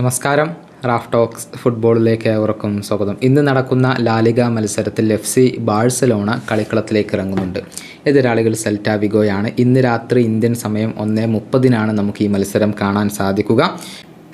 നമസ്കാരം. Raf talks ഫുട്ബോളിലേക്ക് ഏവർക്കും സ്വാഗതം. ഇന്ന് നടക്കുന്ന ലാലിക മത്സരത്തിൽ എഫ് സി ബാഴ്സലോണ കളിക്കളത്തിലേക്ക് ഇറങ്ങുന്നുണ്ട്. എതിരാളികൾ സെൽറ്റ വിഗോയാണ്. ഇന്ന് രാത്രി ഇന്ത്യൻ സമയം ഒന്നേ മുപ്പതിനാണ് നമുക്ക് ഈ മത്സരം കാണാൻ സാധിക്കുക.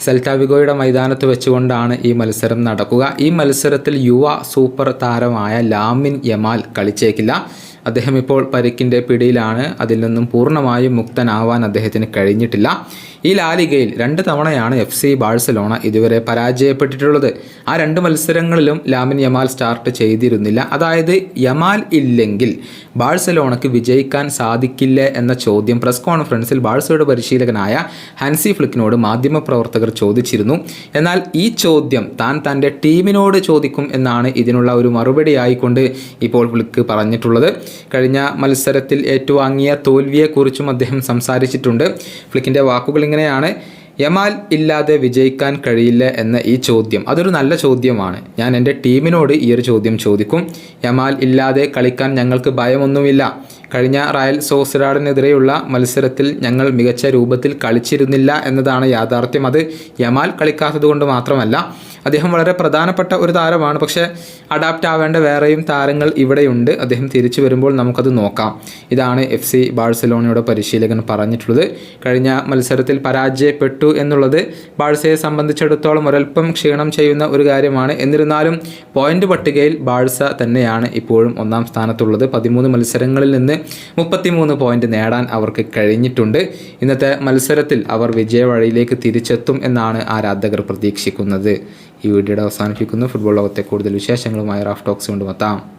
സെൽറ്റാവിഗോയുടെ മൈതാനത്ത് വെച്ചുകൊണ്ടാണ് ഈ മത്സരം നടക്കുക. ഈ മത്സരത്തിൽ യുവ സൂപ്പർ താരമായ ലാമിൻ യമാൽ കളിച്ചേക്കില്ല. അദ്ദേഹം ഇപ്പോൾ പരിക്കിന്റെ പിടിയിലാണ്. അതിൽ നിന്നും പൂർണമായും മുക്തനാവാൻ അദ്ദേഹത്തിന് കഴിഞ്ഞിട്ടില്ല. ഈ ലാലിഗയിൽ രണ്ട് തവണയാണ് എഫ് സി ബാഴ്സലോണ ഇതുവരെ പരാജയപ്പെട്ടിട്ടുള്ളത്. ആ രണ്ട് മത്സരങ്ങളിലും ലാമിൻ യമാൽ സ്റ്റാർട്ട് ചെയ്തിരുന്നില്ല. അതായത് യമാൽ ഇല്ലെങ്കിൽ ബാഴ്സലോണയ്ക്ക് വിജയിക്കാൻ സാധിക്കില്ല എന്ന ചോദ്യം പ്രസ് കോൺഫറൻസിൽ ബാഴ്സയുടെ പരിശീലകനായ ഹൻസി ഫ്ലിക്കിനോട് മാധ്യമപ്രവർത്തകർ ചോദിച്ചിരുന്നു. എന്നാൽ ഈ ചോദ്യം താൻ തന്റെ ടീമിനോട് ചോദിക്കും എന്നാണ് ഇതിനുള്ള ഒരു മറുപടി ആയിക്കൊണ്ട് ഇപ്പോൾ ഫ്ലിക്ക് പറഞ്ഞിട്ടുള്ളത്. കഴിഞ്ഞ മത്സരത്തിൽ ഏറ്റുവാങ്ങിയ തോൽവിയെക്കുറിച്ചും അദ്ദേഹം സംസാരിച്ചിട്ടുണ്ട്. ഫ്ലിക്കിന്റെ വാക്കുകൾ ഇങ്ങനെയാണ്. യമാൽ ഇല്ലാതെ വിജയിക്കാൻ കഴിയില്ല എന്ന ഈ ചോദ്യം അതൊരു നല്ല ചോദ്യമാണ്. ഞാൻ എന്റെ ടീമിനോട് ഈ ഒരു ചോദ്യം ചോദിക്കും. യമാൽ ഇല്ലാതെ കളിക്കാൻ ഞങ്ങൾക്ക് ഭയമൊന്നുമില്ല. കഴിഞ്ഞ റയൽ സോസിഡാഡിനെതിരെയുള്ള മത്സരത്തിൽ ഞങ്ങൾ മികച്ച രൂപത്തിൽ കളിച്ചിരുന്നില്ല എന്നതാണ് യാഥാർത്ഥ്യം. അത് യമാൽ കളിക്കാത്തതുകൊണ്ട് മാത്രമല്ല അദ്ദേഹം വളരെ പ്രധാനപ്പെട്ട ഒരു താരമാണ്. പക്ഷേ അഡാപ്റ്റ് ആവേണ്ട വേറെയും താരങ്ങൾ ഇവിടെയുണ്ട്. അദ്ദേഹം തിരിച്ചു വരുമ്പോൾ നമുക്കത് നോക്കാം. ഇതാണ് എഫ് സി ബാഴ്സലോണയുടെ പരിശീലകൻ പറഞ്ഞിട്ടുള്ളത്. കഴിഞ്ഞ മത്സരത്തിൽ പരാജയപ്പെട്ടു എന്നുള്ളത് ബാഴ്സയെ സംബന്ധിച്ചിടത്തോളം ഒരൽപ്പം ക്ഷീണം ചെയ്യുന്ന ഒരു കാര്യമാണ്. എന്നിരുന്നാലും പോയിന്റ് പട്ടികയിൽ ബാഴ്സ തന്നെയാണ് ഇപ്പോഴും ഒന്നാം സ്ഥാനത്തുള്ളത്. പതിമൂന്ന് മത്സരങ്ങളിൽ നിന്ന് മുപ്പത്തിമൂന്ന് പോയിന്റ് നേടാൻ അവർക്ക് കഴിഞ്ഞിട്ടുണ്ട്. ഇന്നത്തെ മത്സരത്തിൽ അവർ വിജയവഴിയിലേക്ക് തിരിച്ചെത്തും എന്നാണ് ആരാധകർ പ്രതീക്ഷിക്കുന്നത്. ഈ വീഡിയോയുടെ അവസാനിപ്പിക്കുന്നു. ഫുട്ബോൾ ലോകത്തെ കൂടുതൽ വിശേഷങ്ങളുമായി റാഫ് ടോക്സ് കൊണ്ടുമെത്താം.